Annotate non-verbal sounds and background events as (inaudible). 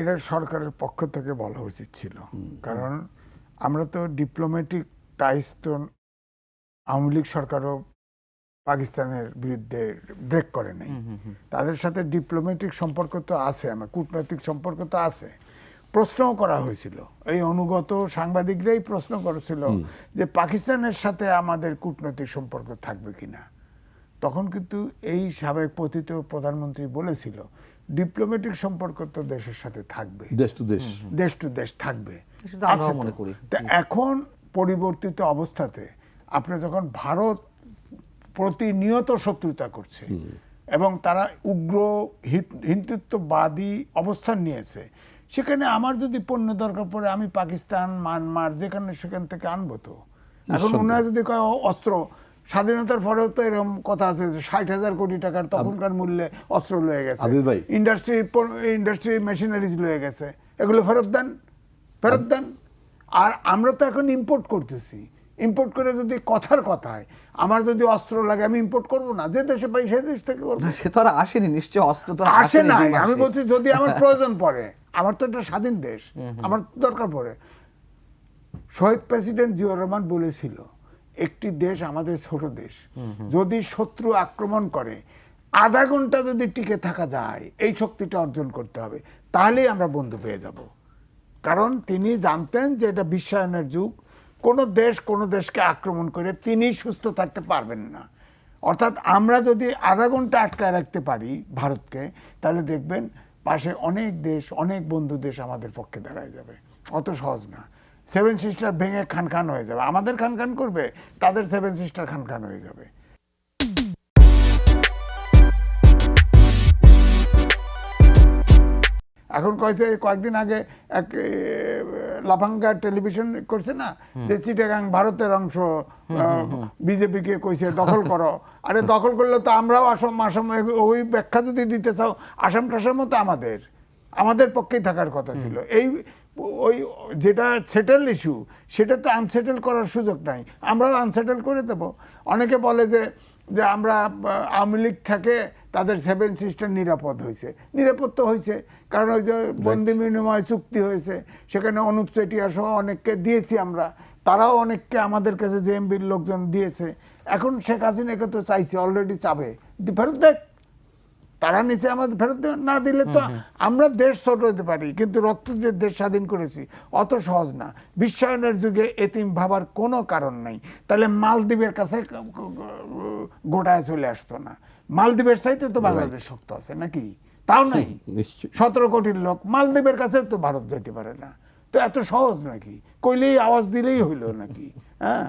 এটা সরকারের পক্ষ থেকে বলা উচিত ছিল। কারণ আমরা তো ডিপ্লোম্যাটিক টাইস তো আওয়ামী লীগ সরকারও পাকিস্তানের বিরুদ্ধে ব্রেক করে নাই। তাদের সাথে ডিপ্লোম্যাটিক সম্পর্ক তো আছে আমার কূটনৈতিক সম্পর্ক তো আছে। প্রশ্নও করা হয়েছিল। এই অনুগত সাংবাদিকরাই প্রশ্ন করেছিল যে পাকিস্তানের সাথে আমাদের কূটনৈতিক সম্পর্ক থাকবে কিনা। তখন কিন্তু এই সাবেক পতিত প্রধানমন্ত্রী বলেছিল ডিপ্লোম্যাটিক সম্পর্ক তো দেশের সাথে থাকবে। দেশ টু দেশ। দেশ টু দেশ থাকবে। মনে করি। এখন পরিবর্তিত অবস্থাতে আপনি যখন ভারত প্রতিনিয়ত শত্রুতা করছে এবং তারা উগ্র হিত- হিন্দুত্ববাদী অবস্থান নিয়েছে সেখানে আমার যদি পণ্য দরকার পড়ে আমি পাকিস্তান মায়ানমার যেখানে সেখান থেকে আনব তো। এখন ওনারা যদি কয় অস্ত্র স্বাধীনতার পরেও তো এরকম কথা আছে যে ষাট হাজার কোটি টাকার তখনকার মূল্যে অস্ত্র লয়ে গেছে। আজিজ ভাই। ইন্ডাস্ট্রি ইন্ডাস্ট্রি মেশিনারিজ লয়ে গেছে। এগুলো ফেরত দেন ফেরত দেন। আর আমরা তো এখন ইম্পোর্ট করতেছি। ইম্পোর্ট করে যদি কথার কথায় আমার যদি অস্ত্র লাগে আমি ইম্পোর্ট করব না। যে দেশে পাই সে দেশ থেকে করব। সে তো আর আসেনি নিশ্চয় অস্ত্র তো আসে না আমি বলছি যদি আমার (laughs) প্রয়োজন পড়ে আমার তো একটা স্বাধীন দেশ। আমার দরকার পড়ে। শহীদ প্রেসিডেন্ট জিয়াউর রহমান বলেছিল একটি দেশ আমাদের ছোট দেশ। যদি শত্রু আক্রমণ করে, আধা ঘণ্টা যদি টিকে থাকা যায়, এই শক্তিটা অর্জন করতে হবে। তাহলেই আমরা বন্ধু পেয়ে যাব। কারণ তিনি জানতেন যে এটা বিশ্বায়নের যুগ। কোনো দেশ কোনো দেশকে আক্রমণ করে তিনি সুস্থ থাকতে পারবেন না। অর্থাৎ আমরা যদি আধা ঘণ্টা আটকায় রাখতে পারি ভারতকে, তাহলে দেখবেন পাশে অনেক দেশ, অনেক বন্ধু দেশ আমাদের পক্ষে দাঁড়ায় যাবে। অত সহজ না। সেভেন সিস্টার ভেঙে খান খান হয়ে যাবে। আমাদের খান খান করবে তাদের সেভেন সিস্টার খান খান হয়ে যাবে। এখন কয়েছে কয়েকদিন আগে এক লাফাঙ্গা টেলিভিশন করছে না? যে চিটাগাং ভারতের অংশ বিজেপিকে কইছে দখল করো। আরে দখল করলে তো আমরাও আসাম আসাম ওই ব্যাখ্যা যদি দিতে চাও আসাম টাসামও তো আমাদের। আমাদের পক্ষেই থাকার কথা ছিল। এই ওই যেটা সেটেল ইস্যু সেটা তো আনসেটেল করার সুযোগ নাই। আমরাও আনসেটেল করে দেব। অনেকে বলে যে যে আমরা আওয়ামী লীগ থেকে তাদের সেভেন সিস্টার নিরাপদ হয়েছে। নিরাপদ তো হয়েছে। কারণ ওই যে বন্দি বিনিময় চুক্তি হয়েছে সেখানে অনুপ চেটিয়া সহ অনেককে দিয়েছি আমরা। তারাও অনেককে আমাদের কাছে জেএমবির লোকজন দিয়েছে। এখন শেখ হাসিনাকে তো চাইছে অলরেডি চাবে। ফেরত দেখ। তারা নিচে আমাদের ফেরত না দিলে তো আমরা দেশ ছোট হতে পারি কিন্তু রক্ত দিয়ে দেশ স্বাধীন করেছি অত সহজ না। বিশ্বায়নের যুগে এতিম ভাবার কোনো কারণ নাই। তাহলে মালদ্বীপের কাছে গোটায় চলে আসতো না। মালদ্বীপের চাইতে তো বাংলাদেশ শক্ত আছে নাকি? তাও নাই। সতেরো কোটির লোক মালদ্বীপের কাছে তো ভারত যেতে পারে না। তো এত সহজ নাকি? কইলেই আওয়াজ দিলেই হইল নাকি? হ্যাঁ?